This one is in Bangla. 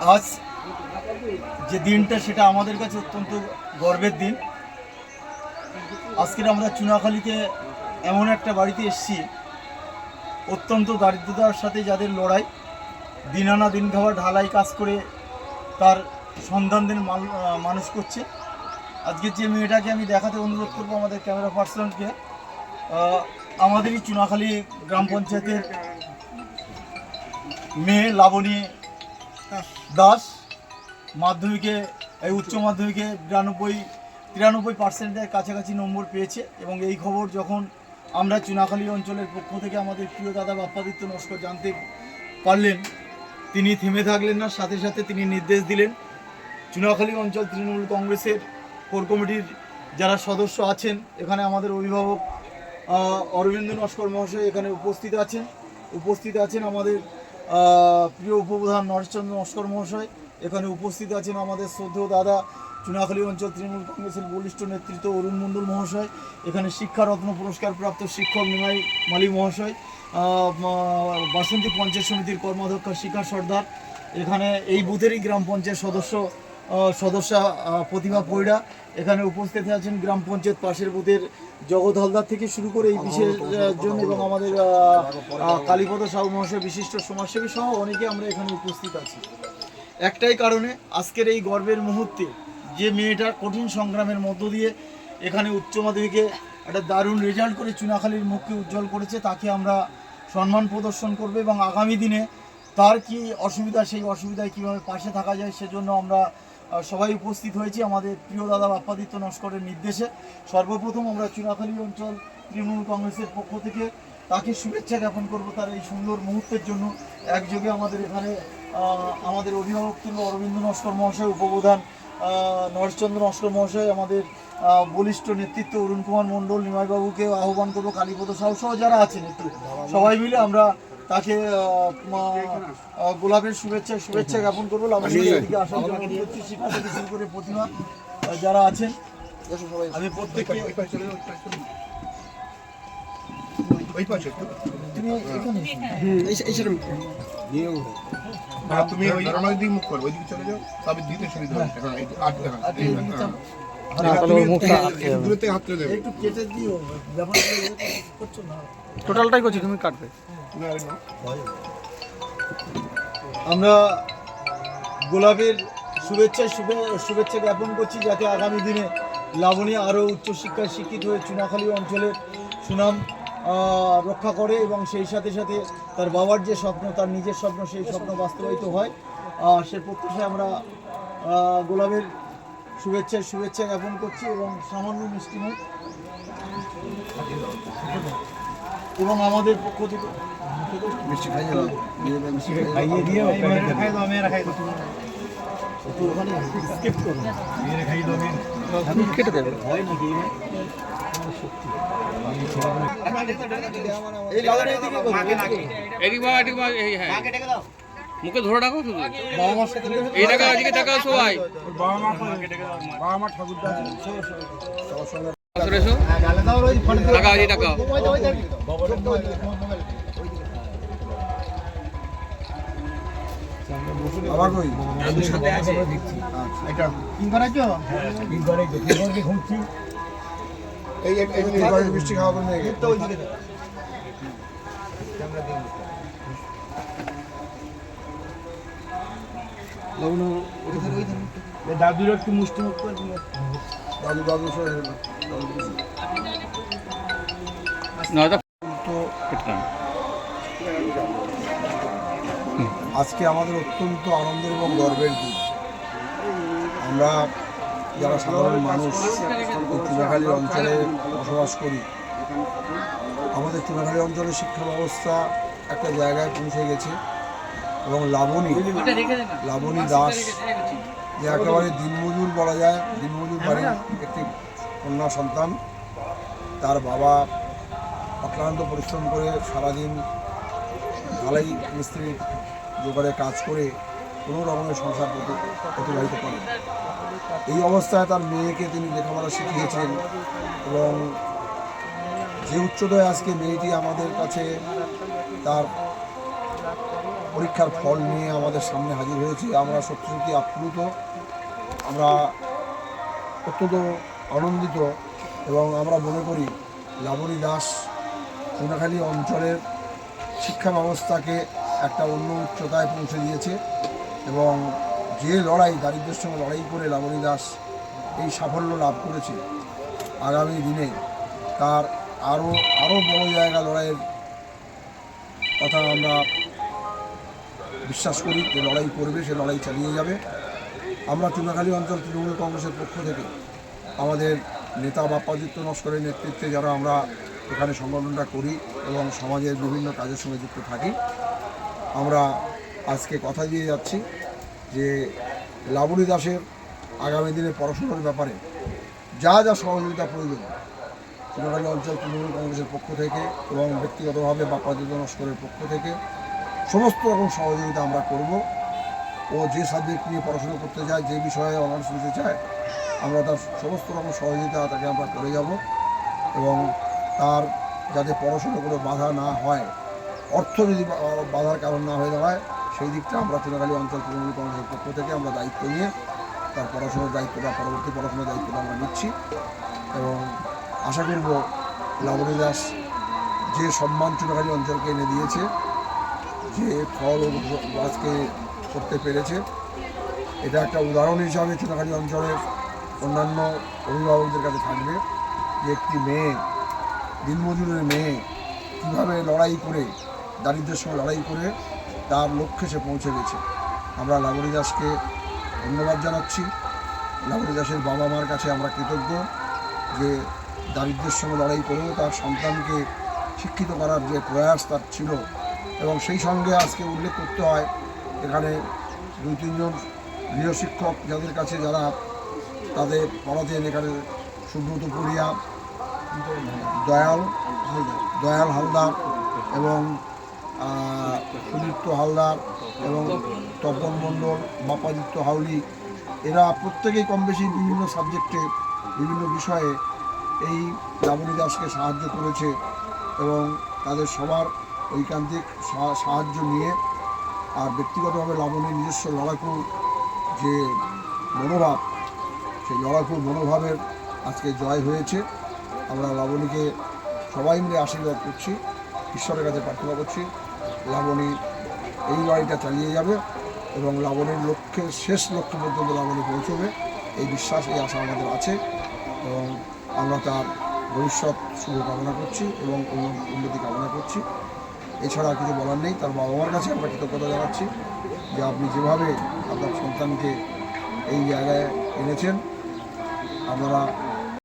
আজ যে দিনটা সেটা আমাদের কাছে অত্যন্ত গর্বের দিন। আজকের আমরা চুনাখালীতে এমন একটা বাড়িতে এসেছি, অত্যন্ত দারিদ্রতার সাথে যাদের লড়াই দিন আনা দিন খাওয়া ঢালাই কাজ করে তার সন্তানদের মান- মানুষ করছে। আজকে যে মেয়েটাকে আমি দেখাতে অনুরোধ করব আমাদের ক্যামেরা পার্সনকে আমাদেরই চুনাখালী গ্রাম পঞ্চায়েতের মেয়ে লাবণী দাস মাধ্যমিকে, এই উচ্চ মাধ্যমিকে বিরানব্বই, তিরানব্বই পার্সেন্টের কাছাকাছি নম্বর পেয়েছে এবং এই খবর যখন আমরা চুনাখালী অঞ্চলের পক্ষ থেকে আমাদের প্রিয় দাদা বাপ্পাদিত্য নস্কর জানতে পারলেন, তিনি থেমে থাকলেন না, সাথে সাথে তিনি নির্দেশ দিলেন, চুনাখালী অঞ্চল তৃণমূল কংগ্রেসের কোর কমিটির যারা সদস্য আছেন, এখানে আমাদের অভিভাবক অরবিন্দ নস্কর মহাশয় এখানে উপস্থিত আছেন উপস্থিত আছেন আমাদের প্রিয় উপপ্রধান নরেশচন্দ্র নস্কর মহাশয়। এখানে উপস্থিত আছেন আমাদের শ্রদ্ধেয় দাদা চুনাখালী অঞ্চল তৃণমূল কংগ্রেসের বলিষ্ঠ নেতৃত্ব অরুণ মণ্ডল মহাশয়, এখানে শিক্ষারত্ন পুরস্কার প্রাপ্ত শিক্ষক নিমাই মালি মহাশয় বাসন্তী পঞ্চায়েত সমিতির কর্মাধ্যক্ষ শিখা সর্দার, এখানে এই বুথেরই গ্রাম পঞ্চায়েত সদস্য সদস্যা আহ, প্রতিভা পৈড়া এখানে উপস্থিত আছেন গ্রাম পঞ্চায়েত পাশের বুথের জগৎ হালদার থেকে শুরু করে এই বিশেষ আহ, জন এবং আমাদের কালীপদ সাহু মহাশয় বিশিষ্ট সমাজসেবী সহ অনেকে আমরা এখানে উপস্থিত আছি। একটাই কারণে আজকের এই গর্বের মুহূর্তে যে মেয়েটা কঠিন সংগ্রামের মধ্য দিয়ে এখানে উচ্চ মাধ্যমিকে একটা দারুণ রেজাল্ট করে চুনাখালীর মুখকে উজ্জ্বল করেছে তাকে আমরা সম্মান প্রদর্শন করবে এবং আগামী দিনে তার কি অসুবিধা সেই অসুবিধায় কীভাবে পাশে থাকা যায় সেজন্য আমরা সবাই উপস্থিত হয়েছি আমাদের প্রিয় দাদা বাপ্পাদিত্য নস্করের নির্দেশে। সর্বপ্রথম আমরা চুনাখালী অঞ্চল তৃণমূল কংগ্রেসের পক্ষ থেকে তাকে শুভেচ্ছা জ্ঞাপন করব তার এই সুন্দর মুহূর্তের জন্য। একযোগে আমাদের এখানে আমাদের অভিভাবক তুল্য অরবিন্দ নস্কর মহাশয়, উপপ্রধান নরেশচন্দ্র নস্কর মহাশয়, আমাদের বলিষ্ঠ নেতৃত্ব অরুণ কুমার মণ্ডল নিমাইবাবুকে আহ্বান করব, কালীপদ সাহু সহ যারা আছেন একটু। সবাই মিলে আমরা তাকে গোলাপের শুভেচ্ছা শুভেচ্ছা জ্ঞাপন করব। আসার জন্য অনুরোধ করছি, শিখা থেকে শুরু করে প্রতিমা যারা আছেন আমি প্রত্যেককে। তুমি এখানে তুমি ওই মুখ করো ওইদিকে চলে যাও। তবে দিতে সুবিধা হবে। হ্যাঁ, না। টোটালটাই করছি তুমি কাটবে। আমরা গোলাপের শুভেচ্ছা শুভে- শুভেচ্ছা জ্ঞাপন করছি যাতে আগামী দিনে লাবণী আরও উচ্চশিক্ষায় শিক্ষিত হয়ে চুনাখালী অঞ্চলের সুনাম রক্ষা করে এবং সেই সাথে সাথে তার বাবার যে স্বপ্ন তার নিজের স্বপ্ন সেই স্বপ্ন বাস্তবায়িত হয়। সে প্রত্যাশায় আমরা গোলাপের শুভেচ্ছা শুভেচ্ছা জ্ঞাপন করছি এবং সামান্য মিষ্টিমুখ এবং আমাদের পক্ষ থেকে খাইয়ে দিয়ে ওখানে skip করুন। কেটে দেবে। হয় নাকি এই লাগানো এদিকে এদিকে। এদিক এই হ্যাঁ। মুখে ধরে রাখো শুধু এই টাকা এদিকে তাকাও সবাই টাকা এই টাকা এটা কি করাচ্ছ এই এই- এই এই ঘরে মিষ্টি খাওয়া করবে নাকি? তো দাদুর একটু মুষ্টি? মুখ করে দাদু আজকে আমাদের অত্যন্ত আনন্দের এবং গর্বের দিন। আমরা যারা সাধারণ মানুষ চুনাখালী অঞ্চলে বসবাস করি আমাদের চুনাখালী অঞ্চলের শিক্ষা ব্যবস্থা একটা জায়গায় পৌঁছে গেছে। এবং লাবণী লাবণী দাস। যে একেবারে দিনমজুর বলা যায় দিনমজুর বাড়ির একটি কন্যা সন্তান। তার বাবা অক্লান্ত পরিশ্রম করে সারাদিন ঢালাই মিস্ত্রির জোগাড়ে কাজ করে কোনো রকমের সংসার অতিবাহিত করে। এই অবস্থায় তার মেয়েকে তিনি লেখাপড়া শিখিয়েছেন এবং যে উচ্চতায় আজকে মেয়েটি আমাদের কাছে তার পরীক্ষার ফল নিয়ে আমাদের সামনে হাজির হয়েছি। আমরা সত্যি সত্যি আপ্লুত। আমরা অত্যন্ত আনন্দিত এবং আমরা মনে করি লাবণী দাস সোনাখালী অঞ্চলের শিক্ষা ব্যবস্থাকে একটা অন্য উচ্চতায় পৌঁছে দিয়েছে এবং যে লড়াই দারিদ্রের সঙ্গে লড়াই করে লাবণী দাস এই সাফল্য লাভ করেছে আগামী দিনে, তার আরও আরও বড় জায়গা লড়াইয়ের কথা আমরা বিশ্বাস করি যে লড়াই করবে, সে লড়াই চালিয়ে যাবে। আমরা চুনাখালী অঞ্চল তৃণমূল কংগ্রেসের পক্ষ থেকে আমাদের নেতা বাপ্পাদিত্য নস্করের নেতৃত্বে যারা আমরা এখানে সংগঠনটা করি এবং সমাজের বিভিন্ন কাজের সঙ্গে যুক্ত থাকি, আমরা আজকে কথা দিয়ে যাচ্ছি যে লাবণী দাসের আগামী দিনে পড়াশোনার ব্যাপারে যা যা সহযোগিতা প্রয়োজন চুনাখালী অঞ্চল তৃণমূল কংগ্রেসের পক্ষ থেকে এবং ব্যক্তিগতভাবে বাপ্পাদিত্য নস্করের পক্ষ থেকে সমস্ত রকম সহযোগিতা আমরা করব। ও যে সাবজেক্ট নিয়ে পড়াশোনা করতে যায় যে বিষয়ে অনার্স নিতে চায়, আমরা তার সমস্ত রকম সহযোগিতা তাকে আমরা করে যাব এবং তার যাতে পড়াশোনা কোনো বাধা না হয় অর্থ যদি বাধার কারণ না হয়ে দাঁড়ায়, সেই দিকটা আমরা চুনাখালী অঞ্চল তৃণমূল কংগ্রেসের পক্ষ থেকে আমরা দায়িত্ব নিয়ে তার পড়াশোনার দায়িত্বটা, পরবর্তী পড়াশোনার দায়িত্বটা আমরা নিচ্ছি এবং আশা করব লাবণী দাস যে সম্মান চুনাখালী অঞ্চলকে এনে দিয়েছে যে ফল আজকে করতে পেরেছে। এটা একটা উদাহরণ হিসাবে চুনাখালী অঞ্চলের অন্যান্য অভিভাবকদের কাছে থাকবে যে একটি মেয়ে, দিনমজুরের মেয়ে, কীভাবে লড়াই করে দারিদ্রের সঙ্গে লড়াই করে তার লক্ষ্যে সে পৌঁছে গেছে। আমরা লাবণী দাসকে ধন্যবাদ জানাচ্ছি। লাবণী দাসের বাবা মার কাছে আমরা কৃতজ্ঞ যে দারিদ্রের সঙ্গে লড়াই করেও তার সন্তানকে শিক্ষিত করার যে প্রয়াস তার ছিল এবং সেই সঙ্গে আজকে উল্লেখ করতে হয়, এখানে দুই, তিনজন গৃহশিক্ষক যাদের কাছে যারা তাদের পড়াতেন এখানে সুব্রত পুরিয়া, দয়াল দয়াল হালদার এবং সুদীপ্ত হালদার এবং তপন মণ্ডল, বাপাদিত্য হাউলি, এরা প্রত্যেকেই কম বেশি বিভিন্ন সাবজেক্টে, বিভিন্ন বিষয়ে এই লাবণী দাসকে সাহায্য করেছে এবং তাদের সবার ঐকান্তিক সা- সাহায্য নিয়ে আর ব্যক্তিগতভাবে লাবণীর নিজস্ব লড়াকু যে মনোভাব, সেই লড়াকু মনোভাবের আজকে জয় হয়েছে। আমরা লাবণীকে সবাই মিলে আশীর্বাদ করছি, ঈশ্বরের কাছে প্রার্থনা করছি, লাবণী এই লড়াইটা চালিয়ে যাবে এবং লাবণীর লক্ষ্যে, শেষ লক্ষ্য পর্যন্ত লাবণী পৌঁছবে। এই বিশ্বাস, এই আশা আমাদের আছে এবং আমরা তার ভবিষ্যৎ শুভ কামনা করছি এবং উন্ন- উন্নতি কামনা করছি। এছাড়া কিছু বলার নেই। তার বাবা মার কাছে আমরা কৃতজ্ঞতা জানাচ্ছি যে আপনি যেভাবে আপনার সন্তানকে এই জায়গায় এনেছেন, আপনারা